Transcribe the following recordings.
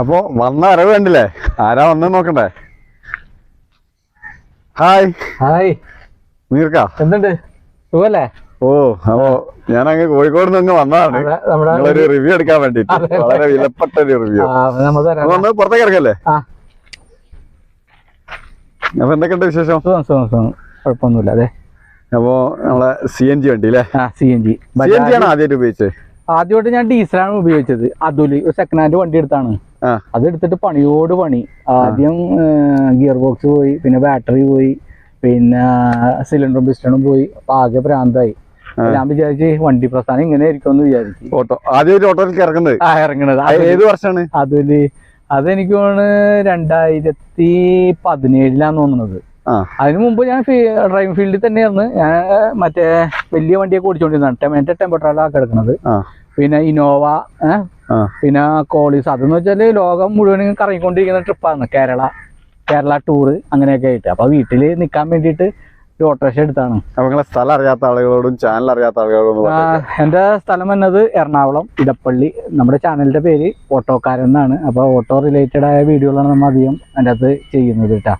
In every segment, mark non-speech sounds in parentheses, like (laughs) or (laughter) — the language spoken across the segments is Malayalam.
അപ്പൊ വന്ന അറിവ് കണ്ടില്ലേ? ആരാ വന്നെന്ന് നോക്കണ്ടേ? ഹായ് ഹായ് മീർക്ക. എന്തുണ്ട്? സുഖല്ലേ? ഓ അപ്പോ ഞാൻ അങ്ങ് കോഴിക്കോട് നിന്ന് വന്നതാണ്. നമ്മളൊരു റിവ്യൂ എടുക്കാൻ വേണ്ടിട്ട് വളരെ വിലപ്പെട്ട ഒരു റിവ്യൂ ഒന്ന് പുറത്തേക്ക് ഇറക്കല്ലേ? അപ്പൊ എന്തൊക്കെയുണ്ട് വിശേഷം? സുഖം സുഖം സുഖം. കുഴപ്പമൊന്നുമില്ല അതെ. അപ്പോ നമ്മളെ സി എൻ ജി വണ്ടി അല്ലേ ആ C N G C N G ആണ് ആദ്യമായിട്ട് ഉപയോഗിച്ചത്. ആദ്യമായിട്ട് ഞാൻ ഡീസലാണ് ഉപയോഗിച്ചത്. അതുലി ഒരു സെക്കൻഡ് ഹാൻഡ് വണ്ടി എടുത്താണ്. ആ. അത് എടുത്തിട്ട് പണിയോട് പണി. ആദ്യം ഗിയർ ബോക്സ് പോയി പിന്നെ ബാറ്ററി പോയി പിന്നെ സിലിണ്ടറും പിസ്റ്റണും പോയി അപ്പൊ ആകെ ഭ്രാന്തായി. ഞാൻ വിചാരിച്ച് വണ്ടി പ്രസ്ഥാനം ഇങ്ങനെ ആയിരിക്കും എന്ന് വിചാരിച്ചു. ഓട്ടോ ആദ്യമായിട്ട് ഓട്ടോയിലേക്ക് ഇറങ്ങുന്നത് ആ ഇറങ്ങണത്. ഏത് വർഷമാണ് അതിൽ അതെനിക്ക് തോന്നുന്നു രണ്ടായിരത്തി പതിനേഴിലാന്ന് തോന്നുന്നത്. അതിനു മുമ്പ് ഞാൻ ഡ്രൈവിംഗ് ഫീൽഡിൽ തന്നെയായിരുന്നു. ഞാൻ മറ്റേ വലിയ വണ്ടിയൊക്കെ ഓടിച്ചുകൊണ്ടിരുന്നതാണ് മറ്റേ ടെമ്പോ ട്രാവലാണ് കിടക്കുന്നത് പിന്നെ ഇനോവ പിന്നെ കോളീസ് അതെന്ന് വെച്ചാൽ ലോകം മുഴുവൻ കറങ്ങിക്കൊണ്ടിരിക്കുന്ന ട്രിപ്പാണ് കേരള കേരള ടൂറ് അങ്ങനെയൊക്കെ ആയിട്ട്. അപ്പൊ വീട്ടിൽ നിൽക്കാൻ വേണ്ടിയിട്ട് ഒരു ഓട്ടോറിക്ഷ എടുത്താണ്. നിങ്ങളെ സ്ഥലം അറിയാത്ത ആളുകളോടും ചാനൽ അറിയാത്ത ആളുകളോടും എന്റെ സ്ഥലം എന്നത് എറണാകുളം ഇടപ്പള്ളി. നമ്മുടെ ചാനലിന്റെ പേര് ഓട്ടോക്കാരൻ എന്നാണ്. അപ്പോൾ ഓട്ടോ റിലേറ്റഡ് ആയ വീഡിയോകളാണ് നമ്മൾ അധികം അതിന്റെ അകത്ത് ചെയ്യുന്നത് കേട്ടാ.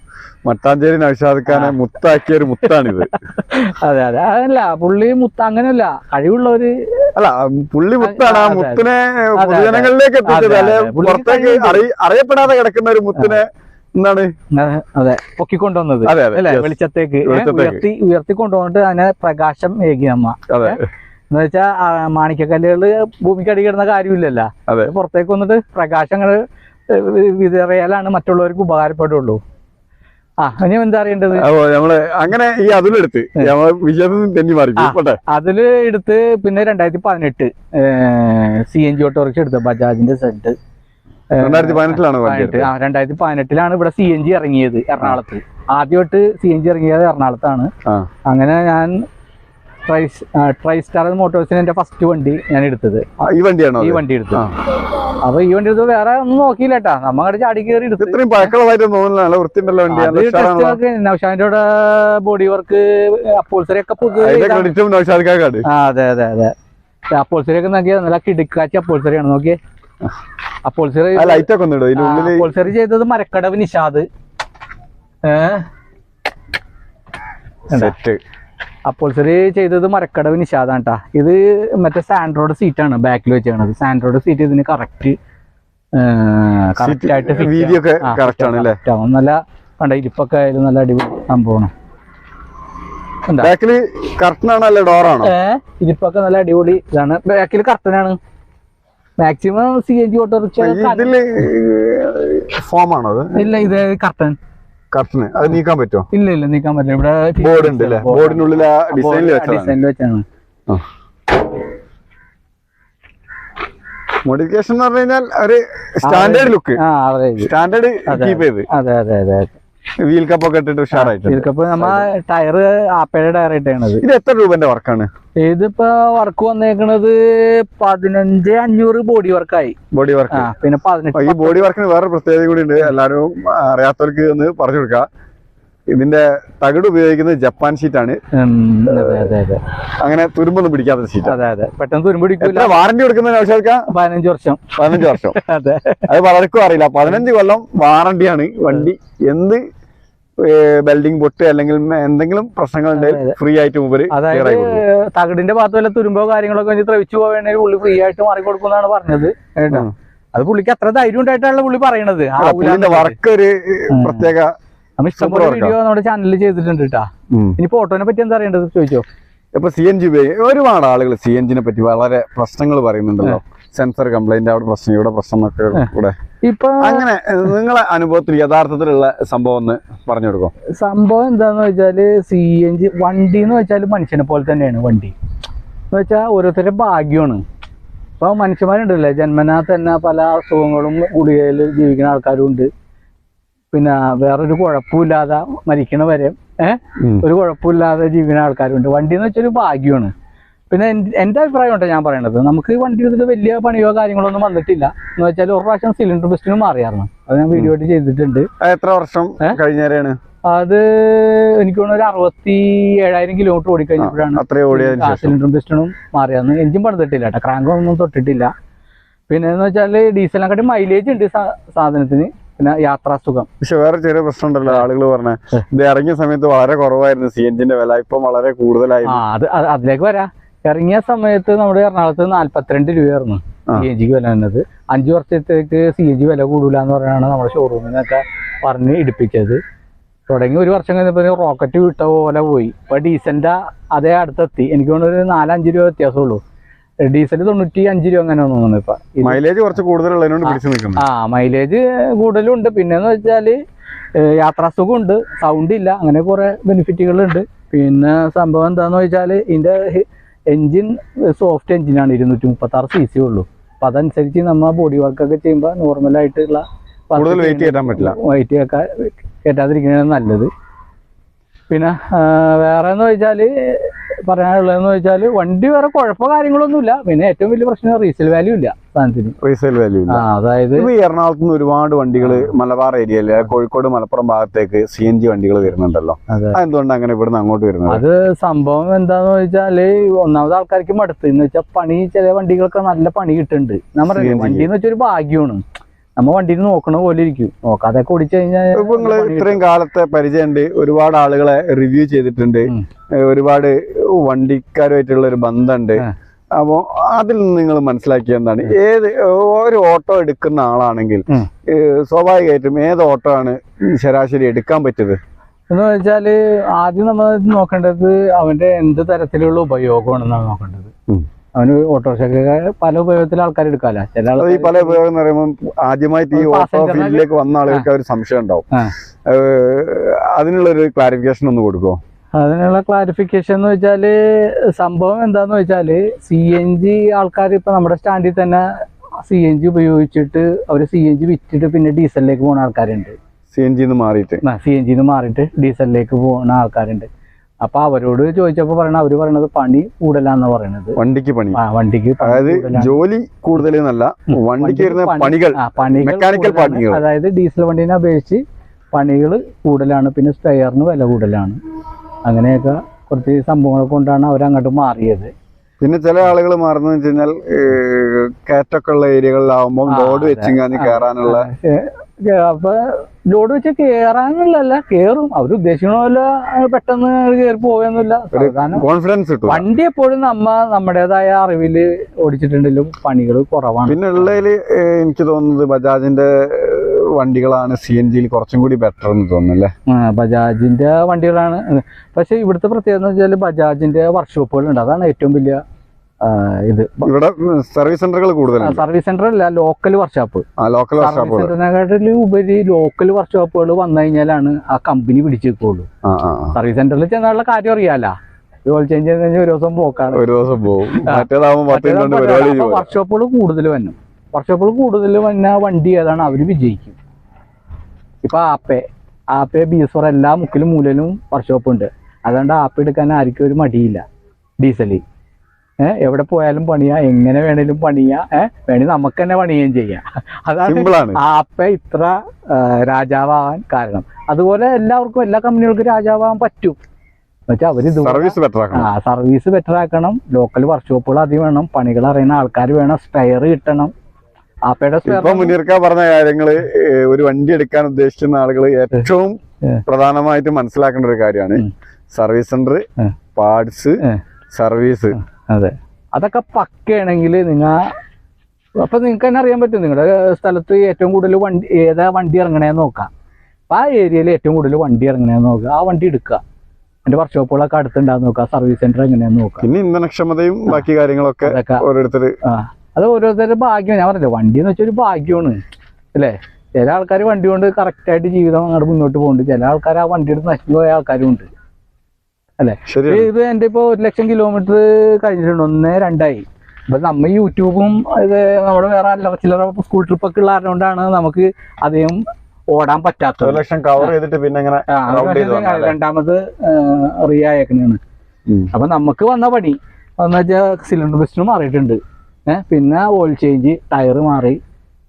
മട്ടാഞ്ചേരി നൗഷാദ് മുത്താക്കിയ ഒരു മുത്താണിത്. (laughs) അതെ അതെ. അതല്ല പുള്ളി മുത്ത അങ്ങനെയല്ല. കഴിവുള്ളവര് അല്ല പുള്ളി മുത്താണ് ആ. മുത്തിനെ പൊതുജനങ്ങളിലേക്ക് എത്തിച്ചത്. അല്ലെ. പുറത്തേക്ക്. അറിയപ്പെടാതെ കിടക്കുന്ന ഒരു മുത്തിനെ എന്താണ്? അതെ, പൊക്കിക്കൊണ്ടുവന്നത്. അല്ലെ? വെളിച്ചത്തേക്ക് ഉയർത്തി ഉയർത്തി കൊണ്ടുവന്നിട്ട് അതിനെ പ്രകാശം ഏകി അമ്മ അതെ. എന്ന് വെച്ചാൽ മാണിക്കക്കല്ലുകൾ ഭൂമിക്ക് അടി കിടന്ന കാര്യമില്ലല്ലോ. പുറത്തേക്ക് വന്നിട്ട് പ്രകാശങ്ങൾ വിതറിയാലാണ് മറ്റുള്ളവർക്ക് ഉപകാരപ്പെടുള്ളൂ ആ ഇനി എന്താ അറിയേണ്ടത് അപ്പൊ നമ്മൾ അങ്ങനെ ഈ അതിലെടുത്ത് വിജയത്തിൽ തെന്നി മാറി. അതിൽ എടുത്ത് പിന്നെ രണ്ടായിരത്തി പതിനെട്ട് സി എൻ ജി ഓട്ടോറിക്ഷ എടുത്ത് ബജാജിന്റെ സെറ്റ് രണ്ടായിരത്തി പതിനെട്ടിലാണ് രണ്ടായിരത്തി പതിനെട്ടിലാണ് ഇവിടെ സി എൻ ജി ഇറങ്ങിയത് എറണാകുളത്ത്. ആദ്യമായിട്ട് സി എൻ ജി ഇറങ്ങിയത് എറണാകുളത്താണ്. അങ്ങനെ ഞാൻ ട്രൈ ട്രൈ സ്റ്റാർ മോട്ടോഴ്സിന് എന്റെ ഫസ്റ്റ് വണ്ടി ഞാൻ എടുത്തത്. ഈ വണ്ടിയാണോ ഈ വണ്ടി എടുത്തത്. അപ്പൊ ഈ വണ്ടി എടുത്ത് വേറെ ഒന്നും നോക്കിയില്ല കേട്ടാ നമ്മ അങ്ങോട്ട് ചാടി കയറി എടുത്ത്. ഇത്രയും പഴക്കമുള്ളതായിട്ട് തോന്നുന്നില്ല. നല്ല വൃത്തിയുണ്ടല്ലോ വണ്ടി. നൗഷാന്റെ ബോഡി വർക്ക് അപ്പോൾസറി ആ അതെ അതെ അതെ. അപ്പോൾസറി ഒക്കെ നോക്കിയാൽ നല്ല കിടുക്കാച്ചി അപ്പോൾസറിയാണ് നോക്കിയേ. അപ്പോൾസറി ആ ലൈറ്റ് ഒക്കെ ഒന്ന് ഇതിന്റെ ഉള്ളിൽ അപ്പോൾസറി ചെയ്തത് മരക്കടവ് നിഷാദ്. ഏഹ് സെറ്റ് അപ്പോൾസറി ചെയ്തത് മരക്കടവ് നിഷാദാണ് കേട്ടോ ഇത് മറ്റേ സാൻഡ്രോഡ് സീറ്റാണ് ബാക്കിൽ വെച്ചേക്കണത്. സാൻഡ്രോഡ് സീറ്റ് ഇതിന് കറക്റ്റ് കറക്റ്റ് ആയിട്ട്. നല്ല കണ്ട ഇരിപ്പൊക്കെ ആയാലും നല്ല അടിപൊളി സംഭവമാണ്. ബാക്കിൽ കർട്ടനാണോ അല്ല ഡോറാണോ ഇരിപ്പൊക്കെ നല്ല അടിപൊളി ഇതാണ്. ബാക്കിൽ കർട്ടനാണ് maximum C N G autorickshaw ഇല്ല ഇത് കർട്ടൻ കർട്ടന് അത് നീക്കാൻ പറ്റുമോ? ഇല്ല ഇല്ല നീക്കാൻ പറ്റില്ല. ഇവിടെ ബോർഡ് ഉണ്ട് അല്ലേ? ബോർഡിനുള്ളിൽ ആ ഡിസൈനിൽ വെച്ചാണ് ഡിസൈനിൽ വെച്ചാണ്. മോഡിഫിക്കേഷൻ എന്ന് പറഞ്ഞു കഴിഞ്ഞാൽ ഒരു സ്റ്റാൻഡേർഡ് ലുക്ക് സ്റ്റാൻഡേർഡ് കീപ്പ് ചെയ്ത്. അതെ അതെ അതെ. വീൽ കപ്പ് ഒക്കെ ഇട്ടിട്ട് ഉഷാറായിട്ട് കപ്പ് നമ്മ ടയർ ആപ്പയുടെ ടയർ ഇട്ടാണത് ഇത് എത്ര രൂപന്റെ വർക്കാണ്? ഇതിപ്പോ വർക്ക് വന്നേക്കണത് പതിനഞ്ച് അഞ്ഞൂറ് ബോഡി വർക്കായി ബോഡി വർക്ക് പിന്നെ പതിനെട്ട് ഈ ബോഡി വർക്കിന് വേറെ പ്രത്യേകത കൂടി ഉണ്ട്. എല്ലാവരും അറിയാത്തവർക്ക് ഒന്ന് പറഞ്ഞു കൊടുക്കുക ഇതിന്റെ തകിട് ഉപയോഗിക്കുന്നത് ജപ്പാൻ ഷീറ്റാണ്. അങ്ങനെ തുരുമ്പൊന്നും പിടിക്കാത്ത ഷീറ്റ്. അതെ അതെ. പെട്ടെന്ന് തുരുമ്പ് വാറന്റി കൊടുക്കുന്ന പതിനഞ്ച് വർഷം. പതിനഞ്ച് വർഷം. (laughs) അതെ. അത് പലർക്കും അറിയില്ല. പതിനഞ്ച് കൊല്ലം വാറണ്ടിയാണ് വണ്ടി. എന്ത് ബെൽഡിംഗ് പൊട്ട് അല്ലെങ്കിൽ എന്തെങ്കിലും പ്രശ്നങ്ങൾ ഫ്രീ ആയിട്ട് മുമ്പ് തകിടിന്റെ ഭാഗത്ത് വല്ല തുരുമ്പോ കാര്യങ്ങളൊക്കെ വെച്ച് ത്രവിച്ചു പോവേണമെങ്കിൽ പുള്ളി ഫ്രീ ആയിട്ട് മാറി കൊടുക്കുന്നതാണ് പറഞ്ഞത്. കേട്ടോ? അത് പുള്ളിക്ക് അത്ര ധൈര്യം ഉണ്ടായിട്ടാണല്ലോ പുള്ളി പറയണത്. വർക്ക് ഒരു പ്രത്യേക നമ്മൾ ഇഷ്ടംപോലെ. വീഡിയോ നമ്മുടെ ചാനലിൽ ചെയ്തിട്ടുണ്ട് കേട്ടാ ഇനി ഇനിയിപ്പോ ഓട്ടോനെ പറ്റി എന്താ അറിയേണ്ടത്? ചോദിച്ചോ. ഇപ്പൊ സി എൻ ജി ഒരുപാട് ആളുകൾ സി എൻ ജിനെ പറ്റി വളരെ പ്രശ്നങ്ങൾ പറയുന്നുണ്ടല്ലോ. സെൻസർ കംപ്ലൈന്റ് അവിടെ പ്രശ്നം ഇവിടെ പ്രശ്നം എന്നൊക്കെ കൂടെ. ഇപ്പൊ അങ്ങനെ നിങ്ങളെ അനുഭവത്തിൽ യഥാർത്ഥത്തിലുള്ള സംഭവം ഒന്ന് പറഞ്ഞു കൊടുക്കും. സംഭവം എന്താന്ന് വെച്ചാൽ സി എൻ ജി വണ്ടി എന്ന് വെച്ചാൽ മനുഷ്യനെ പോലെ തന്നെയാണ് വണ്ടി. എന്ന് വെച്ചാൽ ഓരോരുത്തരുടെ ഭാഗ്യമാണ്. ഇപ്പൊ മനുഷ്യന്മാരുണ്ടല്ലേ ജന്മനാ തന്നെ പല അസുഖങ്ങളും ഗുളികയിൽ ജീവിക്കുന്ന ആൾക്കാരും ഉണ്ട്. പിന്നെ വേറൊരു കുഴപ്പമില്ലാതെ മരിക്കണ വരെ ഏഹ് ഒരു കുഴപ്പമില്ലാതെ ജീവിക്കുന്ന ആൾക്കാരുണ്ട്. വണ്ടി എന്ന് വെച്ചൊരു ഭാഗ്യമാണ്. പിന്നെ എന്റെ എന്റെ അഭിപ്രായം ഉണ്ടോ ഞാൻ പറയണത്. നമുക്ക് ഈ വണ്ടി എടുത്തിട്ട് വലിയ പണിയോ കാര്യങ്ങളോ ഒന്നും വന്നിട്ടില്ല. എന്ന് വെച്ചാൽ ഒരു പ്രാവശ്യം സിലിണ്ടർ ബെസ്റ്റിന് മാറിയായിരുന്നു. അത് ഞാൻ വീഡിയോ ആയിട്ട് ചെയ്തിട്ടുണ്ട്. അത് എത്ര വർഷം കഴിഞ്ഞാണ് അത് എനിക്ക് തോന്നുന്നു ഒരു അറുപത്തി ഏഴായിരം കിലോമീറ്റർ ഓടിക്കഴിഞ്ഞപ്പോഴാണ് സിലിണ്ടർ പിസ്റ്റണും മാറിയാന്ന്. എഞ്ചിൻ പണിതിട്ടില്ല കേട്ടോ. ക്രാങ്കൊന്നും തൊട്ടിട്ടില്ല. പിന്നെ എന്ന് വെച്ചാൽ ഡീസലിനെക്കാട്ടി മൈലേജ് ഉണ്ട് സാധനത്തിന്. പിന്നെ യാത്രാസുഖം പക്ഷെ വേറെ ചെറിയ പ്രശ്നം ഉണ്ടല്ലോ ആളുകൾ പറഞ്ഞ. ഇത് ഇറങ്ങിയ സമയത്ത് വളരെ കുറവായിരുന്നു സി എൻജിന്റെ വില ഇപ്പൊ വളരെ കൂടുതലായി അത് അത് അതിലേക്ക് വരാം. ഇറങ്ങിയ സമയത്ത് നമ്മുടെ എറണാകുളത്ത് നാല്പത്തിരണ്ട് രൂപയായിരുന്നു. സി എൻ ജിക്ക് വില വന്നത്. അഞ്ചു വർഷത്തേക്ക് സി എൻ ജി വില കൂടൂല എന്ന് പറഞ്ഞാണ് നമ്മുടെ ഷോറൂമിൽ നിന്നൊക്കെ പറഞ്ഞ് ഇടിപ്പിച്ചത്. തുടങ്ങി ഒരു വർഷം കഴിഞ്ഞപ്പോൾ റോക്കറ്റ് വിട്ട പോലെ പോയി. ഇപ്പൊ ഡീസന്റാ അതേ അടുത്തെത്തി. എനിക്ക് തോന്നുന്നു ഒരു നാലഞ്ച് രൂപ വ്യത്യാസമുള്ളൂ. ഡീസൽ തൊണ്ണൂറ്റി അഞ്ച് രൂപ അങ്ങനെ തോന്നുന്നു ഇപ്പൊ. മൈലേജ് കുറച്ച് കൂടുതലുള്ളതിനോട് പിടിച്ചു നിൽക്കുന്നു. ആ മൈലേജ് കൂടുതലും ഉണ്ട് പിന്നെന്ന് വെച്ചാൽ യാത്രാസുഖം ഉണ്ട് സൗണ്ട് ഇല്ല. അങ്ങനെ കുറെ ബെനിഫിറ്റുകളുണ്ട് പിന്നെ സംഭവം എന്താന്ന് വെച്ചാൽ ഇതിന്റെ എഞ്ചിൻ സോഫ്റ്റ് എഞ്ചിനാണ് ഇരുന്നൂറ്റി മുപ്പത്തി ആറ് സി സി ഉള്ളൂ. അപ്പൊ അതനുസരിച്ച് നമ്മ ബോഡി വർക്കൊക്കെ ചെയ്യുമ്പോൾ നോർമലായിട്ടുള്ള കൂടുതൽ വെയിറ്റ് കയറ്റാൻ പറ്റില്ല. വെയിറ്റ് കയറ്റാതിരിക്കുന്നതാണ് നല്ലത്. പിന്നെ വേറെ എന്ന് വെച്ചാൽ പറയാനുള്ളതെന്ന് വെച്ചാൽ വണ്ടി വേറെ കുഴപ്പമോ കാര്യങ്ങളൊന്നുമില്ല. പിന്നെ ഏറ്റവും വലിയ പ്രശ്നം റീസെയിൽ വാല്യൂ ഇല്ല സാധനത്തിന്. റീസെയിൽ വാല്യൂ ഇല്ല. അതായത് ഈ എറണാകുളത്ത് നിന്ന് ഒരുപാട് വണ്ടികൾ മലബാർ ഏരിയയിൽ കോഴിക്കോട് മലപ്പുറം ഭാഗത്തേക്ക് സി എൻ ജി വണ്ടികൾ വരുന്നുണ്ടല്ലോ. എന്തുകൊണ്ട് അങ്ങനെ ഇവിടുന്ന് അങ്ങോട്ട് വരുന്നത്? അത് സംഭവം എന്താന്ന് വെച്ചാൽ ഒന്നാമത് ആൾക്കാർക്ക് മടുത്ത്. എന്ന് വെച്ചാൽ പണി ചില വണ്ടികൾക്ക് നല്ല പണി കിട്ടുന്നുണ്ട്. നമ്മൾ CNG. വണ്ടി എന്ന് വെച്ചാൽ ഒരു ഭാഗ്യമാണ്. നമ്മ വണ്ടിയിൽ നോക്കണ പോലെ ഇരിക്കും. നോക്കാതെ ഓടിച്ചു കഴിഞ്ഞാൽ ഇപ്പൊ നിങ്ങൾ ഇത്രയും കാലത്തെ പരിചയമുണ്ട് ഒരുപാട് ആളുകളെ റിവ്യൂ ചെയ്തിട്ടുണ്ട്. ഒരുപാട് വണ്ടിക്കാരുമായിട്ടുള്ള ഒരു ബന്ധമുണ്ട് അപ്പോൾ അപ്പോ അതിൽ നിന്ന് നിങ്ങൾ മനസ്സിലാക്കിയ എന്താണ്? ഏത് ഒരു ഓട്ടോ എടുക്കുന്ന ആളാണെങ്കിൽ സ്വാഭാവികമായിട്ടും ഏത് ഓട്ടോ ആണ് ശരാശരി എടുക്കാൻ പറ്റിയത്? എന്ന് വെച്ചാൽ ആദ്യം നമ്മൾ നോക്കേണ്ടത് അവന്റെ എന്ത് തരത്തിലുള്ള ഉപയോഗമാണെന്നാണ് നോക്കേണ്ടത്. അവന് ഓട്ടോറിക്ഷയൊക്കെ പല ഉപയോഗത്തിൽ ആൾക്കാർ എടുക്കാല്ലോ. ചില ഈ പല ഉപയോഗം എന്ന് പറയുമ്പോൾ ആദ്യമായിട്ട് ഈ ഓട്ടോ ഫീൽഡിലേക്ക് വന്ന ആളുകൾക്ക് ഒരു സംശയം ഉണ്ടാവും. അതിനുള്ള ഒരു ക്ലാരിഫിക്കേഷൻ ഒന്ന് കൊടുക്കുമോ അതിനുള്ള ക്ലാരിഫിക്കേഷൻ എന്ന് വെച്ചാൽ സംഭവം എന്താന്ന് വെച്ചാൽ സി എൻ ജി ആൾക്കാർ ഇപ്പൊ നമ്മുടെ സ്റ്റാൻഡിൽ തന്നെ സി എൻ ജി ഉപയോഗിച്ചിട്ട് അവർ സി എൻ ജി വിറ്റിട്ട് പിന്നെ ഡീസലിലേക്ക് പോകുന്ന ആൾക്കാരുണ്ട്. സി എൻ ജിന്ന് മാറിയിട്ട്. സി എൻ ജിന്ന് മാറിയിട്ട് ഡീസലിലേക്ക് പോകുന്ന ആൾക്കാരുണ്ട്. അപ്പൊ അവരോട് ചോദിച്ചപ്പോ പറയണ അവർ പറയണത് പണി കൂടുതലാന്ന് പറയണത് വണ്ടിക്ക് പണി വണ്ടിക്ക് അതായത് ജോലി കൂടുതൽ വണ്ടിക്ക് പണികൾ മെക്കാനിക്കൽ. പണികൾ. അതായത് ഡീസൽ വണ്ടീനെ അപേക്ഷിച്ച് പണികൾ കൂടുതലാണ് പിന്നെ സ്പെയറിന് വില കൂടുതലാണ് അങ്ങനെയൊക്കെ കുറച്ച് സംഭവങ്ങൾ കൊണ്ടാണ് അവർ അങ്ങോട്ട് മാറിയത് പിന്നെ ചില ആളുകൾ മാറുന്ന വെച്ച് കഴിഞ്ഞാൽ കയറ്റൊക്കെ ഉള്ള ഏരിയകളിലാവുമ്പോൾ റോഡ് ലോഡ്. വെച്ചിങ്ങാന് കയറാനുള്ള അപ്പൊ ലോഡ് വെച്ച് കേറാനുള്ളല്ല കേറും. അവർ ഉദ്ദേശിക്കണമല്ല പെട്ടെന്ന് കേറി പോവുകയൊന്നുമില്ല കോൺഫിഡൻസ് വണ്ടി എപ്പോഴും നമ്മ നമ്മുടേതായ അറിവിൽ ഓടിച്ചിട്ടുണ്ടെങ്കിലും പണികൾ കുറവാണ്. പിന്നെ ഉള്ളതിൽ എനിക്ക് തോന്നുന്നത് ബജാജിന്റെ വണ്ടികളാണ് സി എൻ ജിയിൽ കുറച്ചും കൂടി ബെറ്റർ എന്ന് തോന്നുന്നു അല്ലേ ബജാജിന്റെ വണ്ടികളാണ്. പക്ഷെ ഇവിടുത്തെ പ്രത്യേകത എന്ന് വെച്ചാൽ ബജാജിന്റെ വർക്ക്ഷോപ്പുകൾ ഉണ്ട് അതാണ് ഏറ്റവും വലിയ ഇത് ഇവിടെ സർവീസ് സെന്ററുകൾ കൂടുതലാണ് സർവീസ് സെന്റർ അല്ല ലോക്കൽ വർക്ക്ഷോപ്പ് ലോക്കൽ സർവീസ് വർക്ക്ഷോപ്പുകൾ ഉപരി ലോക്കൽ വർക്ക്ഷോപ്പുകൾ വന്നു കഴിഞ്ഞാലാണ് ആ കമ്പനി പിടിച്ചു നിൽക്കുള്ളൂ ആ ആ ആ. സർവീസ് സെന്ററിൽ ചെന്നാലുള്ള കാര്യം അറിയാലോ. ഓയിൽ ചേഞ്ച് ചെയ്ത് ഒരു ദിവസം പോക്കാണ്. ഒരു ദിവസം പോകും വർക്ക്ഷോപ്പുകൾ കൂടുതൽ വന്നു. വർക്ക്ഷോപ്പുകൾ കൂടുതൽ വന്ന വണ്ടി ഏതാണ് അവർ വിജയിക്കും. ഇപ്പൊ Ape Ape B S four എല്ലാ മുക്കിലും മൂലയിലും വർക്ക്ഷോപ്പ് ഉണ്ട്. അതുകൊണ്ട് ആപ്പ് എടുക്കാൻ ആർക്കും ഒരു മടിയില്ല. ഡീസൽ ഏഹ് എവിടെ പോയാലും പണിയാ എങ്ങനെ വേണേലും പണിയാ ഏഹ് വേണേ നമുക്ക് തന്നെ പണിയുകയും ചെയ്യാം. അതാണ് അപ്പ ഇത്ര രാജാവാകാൻ കാരണം. അതുപോലെ എല്ലാവർക്കും എല്ലാ കമ്പനികൾക്കും രാജാവാകാൻ പറ്റും. എന്നുവെച്ചാൽ അവർ സർവീസ് ബെറ്റർ ആക്കണം. ആ സർവീസ് ബെറ്റർ ആക്കണം. ലോക്കൽ വർക്ക്ഷോപ്പുകൾ അധികം വേണം. പണികൾ അറിയുന്ന ആൾക്കാർ വേണം. സ്പെയർ കിട്ടണം. ഇപ്പൊ മുനീർക്ക പറഞ്ഞ കാര്യങ്ങൾ ഒരു വണ്ടി എടുക്കാൻ ഉദ്ദേശിക്കുന്ന ആളുകൾ ഏറ്റവും പ്രധാനമായിട്ട് മനസ്സിലാക്കേണ്ട ഒരു കാര്യമാണ്. സർവീസ് സെന്റർ പാർട്സ് സർവീസ് അതെ. അതൊക്കെ പക്കയാണെങ്കിൽ നിങ്ങൾ അപ്പൊ നിങ്ങൾക്ക് തന്നെ അറിയാൻ പറ്റും. നിങ്ങളുടെ സ്ഥലത്ത് ഏറ്റവും കൂടുതൽ വണ്ടി ഏതാ വണ്ടി ഇറങ്ങണേന്ന് നോക്കാം. അപ്പൊ ആ ഏരിയയിൽ ഏറ്റവും കൂടുതൽ വണ്ടി ഇറങ്ങണേന്ന് നോക്കുക. ആ വണ്ടി എടുക്കുക. എന്റെ വർക്ക്ഷോപ്പുകളൊക്കെ അടുത്തുണ്ടാകുന്ന നോക്കുക. സർവീസ് സെന്റർ എങ്ങനെയാന്ന് നോക്കുക. പിന്നെ ഇന്ധനക്ഷമതയും ബാക്കി കാര്യങ്ങളൊക്കെ ഓരോരുത്തർ ആ. അത് ഓരോരുത്തരുടെ ഭാഗ്യം. ഞാൻ പറഞ്ഞില്ല വണ്ടി എന്ന് വെച്ചാൽ ഒരു ഭാഗ്യമാണ്. അല്ലേ? ചില ആൾക്കാർ വണ്ടി കൊണ്ട് കറക്റ്റായിട്ട് ജീവിതം അങ്ങോട്ട് മുന്നോട്ട് പോകുന്നുണ്ട് ചില ആൾക്കാർ ആ വണ്ടി എടുത്ത് നശിച്ചു പോയ ആൾക്കാരും ഉണ്ട് ശരിയാണ്. ഇത് എന്റെ ഇപ്പൊ ഒരു ലക്ഷം കിലോമീറ്റർ കഴിഞ്ഞിട്ടുണ്ട്. ഒന്നേ രണ്ടായി. അപ്പൊ നമ്മ യൂട്യൂബും ഇത് നമ്മുടെ വേറെ അല്ലറ ചില്ലറ സ്കൂൾ ട്രിപ്പൊക്കെ ഉള്ള കൊണ്ടാണ് നമുക്ക് അധികം ഓടാൻ ഒരു പറ്റാത്തത് ലക്ഷം കവർ ചെയ്തിട്ട് പിന്നെ അല്ലേ? രണ്ടാമത് റീ ആയേക്കണാണ് അപ്പൊ നമുക്ക് വന്ന പണി. എന്ന് വെച്ചാൽ സിലിണ്ടർ പിസ്റ്റൺ മാറിയിട്ടുണ്ട്. ഏഹ് പിന്നെ ഓയിൽ ചേഞ്ച് ടയർ മാറി.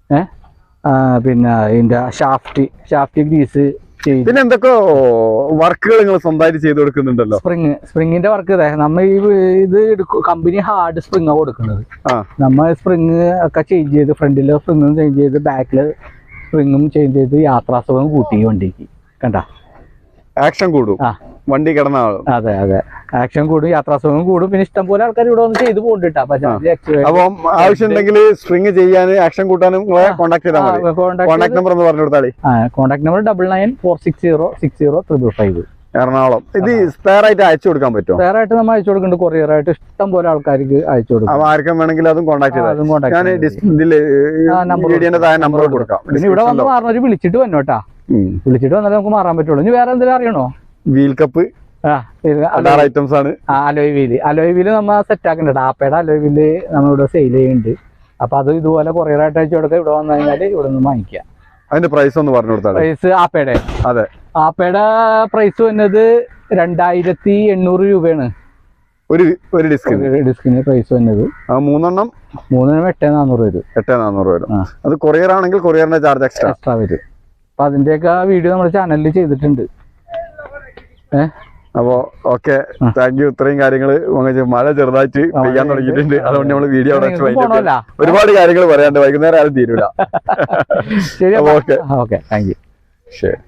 ഏഹ് പിന്നെ ഇതിന്റെ ഷാഫ്റ്റ് ഷാഫ്റ്റ് ഗ്രീസ് പിന്നെ എന്തൊക്കെ വർക്കുകൾ നിങ്ങൾ സ്വന്തമായിട്ട് ചെയ്ത് കൊടുക്കുന്നുണ്ടല്ലോ. സ്പ്രിങ് സ്പ്രിങ്ങിന്റെ വർക്ക് നമ്മ ഈ ഇത് കമ്പനി ഹാർഡ് സ്പ്രിങ്ങാണ് കൊടുക്കുന്നത്. നമ്മൾ സ്പ്രിങ് ഒക്കെ ചേഞ്ച് ചെയ്ത് ഫ്രണ്ടിലെ സ്പ്രിങ്ങും ചേഞ്ച് ചെയ്ത് ബാക്കിൽ സ്പ്രിങ്ങും ചേഞ്ച് ചെയ്ത് യാത്രാസുഖം കൂട്ടി വണ്ടിക്ക്. കണ്ട? ആക്ഷൻ കൂടും. ആ. വണ്ടി കിടന്ന ആളും. അതെ അതെ. ആക്ഷൻ കൂടും യാത്രാസുഖം കൂടും. പിന്നെ ഇഷ്ടം പോലെ ആൾക്കാർ ഇവിടെ വന്ന് ചെയ്ത് പോണ്ടിട്ടാ ആവശ്യം അപ്പം ആവശ്യമുണ്ടെങ്കിൽ സ്ട്രിങ് ചെയ്യാൻ ആക്ഷൻ കൂട്ടാനും കോൺടാക്ട് ചെയ്താൽ മതി. ആ, കോൺടാക്ട് നമ്പർ ഒന്ന് പറഞ്ഞു കൊടുത്താളി. Contact number double nine four six zero six zero triple five Ernakulam. ഇത് സ്പെയർ ആയിട്ട് അയച്ചു കൊടുക്കാൻ പറ്റും സ്പെയർ ആയിട്ട് നമ്മൾ അയച്ചു കൊടുക്കുന്നുണ്ട് കൊറിയർ ആയിട്ട്. ഇഷ്ടം പോലെ ആൾക്കാർക്ക് അയച്ചു കൊടുക്കും. അപ്പൊ ആർക്കും വേണമെങ്കിൽ അതും കോൺടാക്ട് ചെയ്താൽ ഞാൻ വീഡിയോന്റെ താഴെ നമ്പർ കൊടുക്കാം. പിന്നെ ഇവിടെ വന്ന് മാറണവര് വിളിച്ചിട്ട് വന്നോട്ടാ. വിളിച്ചിട്ട് വന്നാലേ നമുക്ക് മാറാൻ പറ്റുള്ളൂ. ഇനി വേറെ എന്തെങ്കിലും അറിയണോ? വീൽ കപ്പ് ഐറ്റംസ് ആണ്. അലോയ് വീൽ അലോയ് വീൽ നമ്മ സെറ്റ് ആക്കുന്നുണ്ട് ആപ്പയുടെ അലോയ് വീൽ നമ്മളിവിടെ സെയിൽ ചെയ്യുന്നുണ്ട്. അപ്പൊ അത് ഇതുപോലെ കൊറിയർ ആയിട്ട് അയച്ചു കൊടുക്കുക ഇവിടെ വന്നു കഴിഞ്ഞാൽ ഇവിടെ നിന്ന് വാങ്ങിക്കാം അതിന്റെ പ്രൈസ് ഒന്ന് പറഞ്ഞു കൊടുത്താളി പ്രൈസ് ആപ്പയുടെ അതെ. ആപ്പയുടെ പ്രൈസ് വന്നത് രണ്ടായിരത്തി എണ്ണൂറ് രൂപയാണ്. ഒരു ഒരു ഡിസ്കിന് ഡിസ്കിന് പ്രൈസ് വന്നത്. ആ മൂന്നെണ്ണം മൂന്നിനും എട്ട് നാനൂറ് വരും. എട്ട് നാനൂറ് വരും. അത് കൊറിയർ ആണെങ്കിൽ കൊറിയറിന്റെ ചാർജ് എക്സ്ട്രാ എക്സ്ട്രാ വരും. അപ്പൊ അതിന്റെയൊക്കെ വീഡിയോ നമ്മുടെ ചാനലിൽ ചെയ്തിട്ടുണ്ട്. ഏഹ് അപ്പോ ഓക്കെ താങ്ക് യു ഇത്രയും കാര്യങ്ങൾ മഴ ചെറുതായിട്ട് പെയ്യാൻ തുടങ്ങിയിട്ടുണ്ട്. അതുകൊണ്ട് നമ്മൾ വീഡിയോ അവിടെ വൈകിട്ട് ഒരുപാട് കാര്യങ്ങൾ പറയാണ്ട് വൈകുന്നേരം ആരും തീരൂല. okay. ഓക്കെ. താങ്ക് യു ശരി.